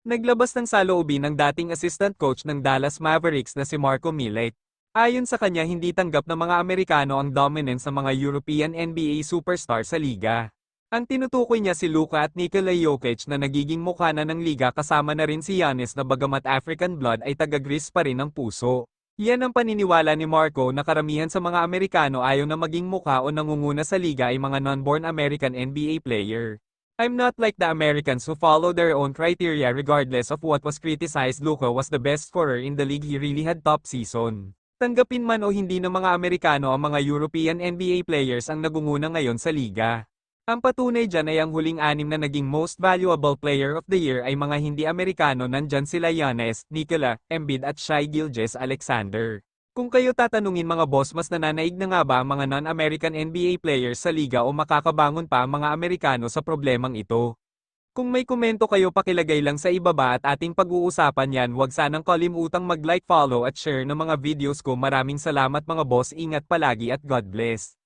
Naglabas ng saloobin ang dating assistant coach ng Dallas Mavericks na si Marco Millet. Ayon sa kanya hindi tanggap ng mga Amerikano ang dominance ng mga European NBA superstar sa liga. Ang tinutukoy niya si Luka at Nikola Jokic na nagiging mukha na ng liga kasama na rin si Giannis na bagamat African blood ay taga-Greece pa rin ang puso. Yan ang paniniwala ni Marco na karamihan sa mga Amerikano ayaw na maging mukha o nangunguna sa liga ay mga non-born American NBA player. I'm not like the Americans who follow their own criteria regardless of what was criticized Luka was the best scorer in the league he really had top season. Tanggapin man o hindi ng mga Amerikano ang mga European NBA players ang nagunguna ngayon sa liga. Ang patunay dyan ay ang huling anim na naging most valuable player of the year ay mga hindi Amerikano nandyan sila Giannis, Nikola, Embiid at Shai Gilgeous Alexander. Kung kayo tatanungin mga boss mas nananaig na nga ba ang mga non-American NBA players sa liga o makakabangon pa ang mga Amerikano sa problemang ito? Kung may komento kayo pakilagay lang sa ibaba at ating pag-uusapan yan huwag sanang kalimutang mag-like follow at share ng mga videos ko maraming salamat mga boss ingat palagi at God bless.